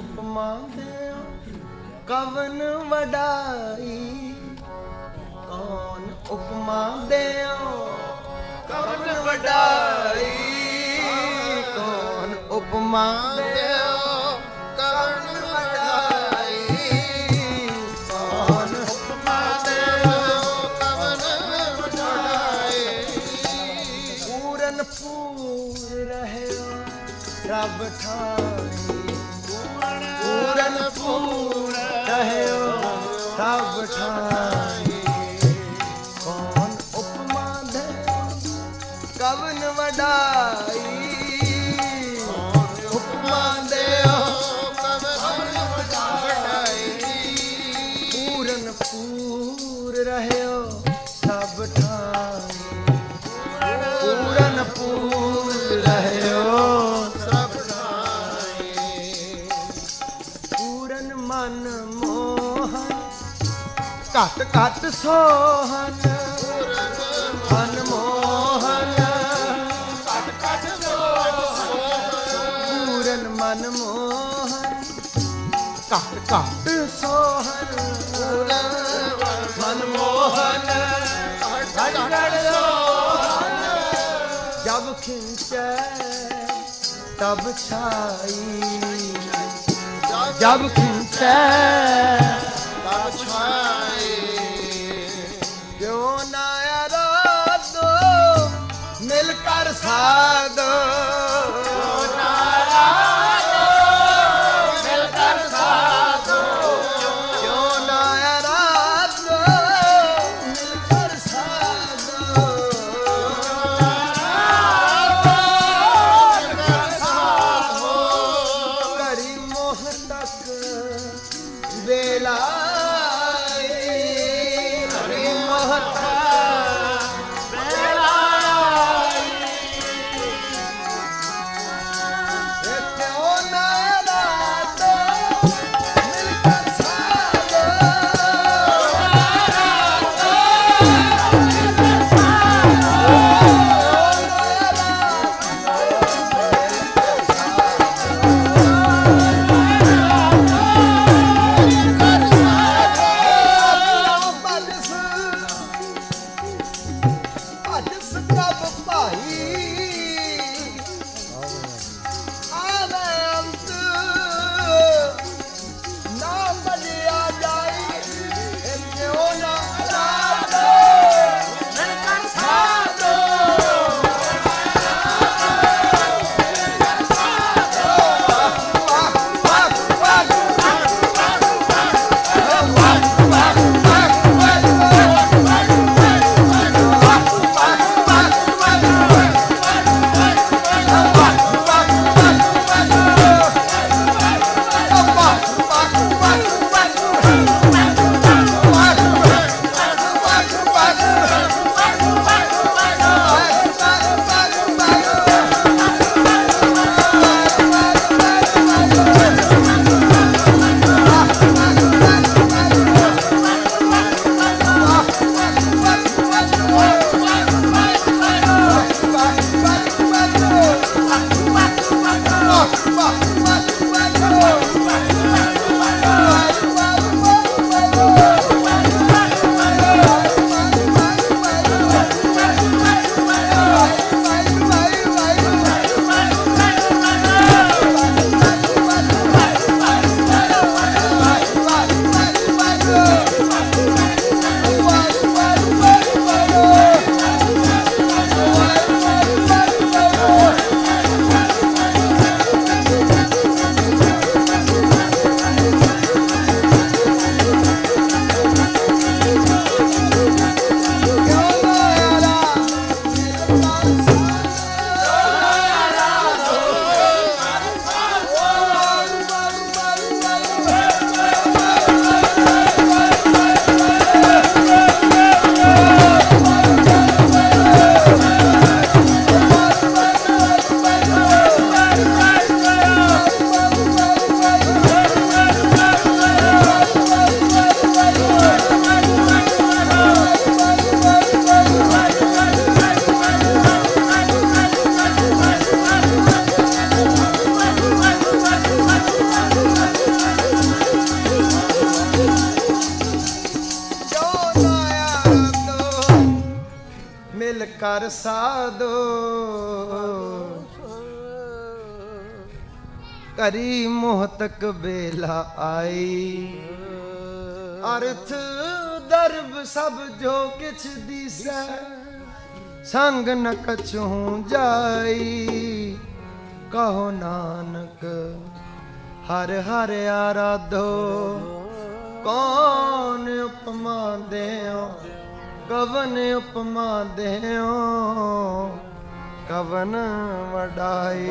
ਉਪਮਾ ਦਿਓ ਕਵਨ ਵਡਾਈ? ਕੌਣ ਉਪਮਾ ਦਿਓ ਕਵਨ ਵਡਾਈ? ਕੌਣ ਉਪਮਾ ਦਿਓ ਕਵਨ ਵਡਾਈ? ਕੌਣ ਰੱਬ ਠਾਈ ਕੌਣ ਉਪਮਾ ਦੇ ਕਵਨ ਵਡਾਈ? ਉਪਮਾ ਘਟ ਘਟ ਸੋਹਨ ਮਨ ਮੋਹਨ ਘਟ ਘਟ ਸੋਹਨ ਪੂਰਨ ਮਨ ਘਟ ਘਟ ਸੋਹਨ ਪੂਰਨ ਮਨ ਘਟ ਘਟ ਸੋਹਨ ਜਬ ਖਿੰਚੈ, ਤਬ ਛਾਈ। ਜਬ ਖਿੰਚੈ, ਤਬ ਛਾਈ। ਕਿਉ ਨਾ ਮਿਲ ਕਰ ਸਾਧੋ। ਕਰ ਸਾਧੋ। ਕਰੀ ਮੋਹਤਕ ਬੇਲਾ ਆਈ। ਅਰਥ, ਦਰਬ ਸਭ ਜੋ ਕਿਛ ਦੀਸੈ, ਸੰਗ ਨ ਕਛੂ ਜਾਈ। ਕਹੋ ਨਾਨਕ, ਹਰ ਹਰ ਆਰਾਧੋ। ਕੌਣ ਉਪਮਾ ਦੇਓ? ਕਵਨ ਉਪਮਾ ਦੇਓ ਕਵਨ ਵਡਾਈ।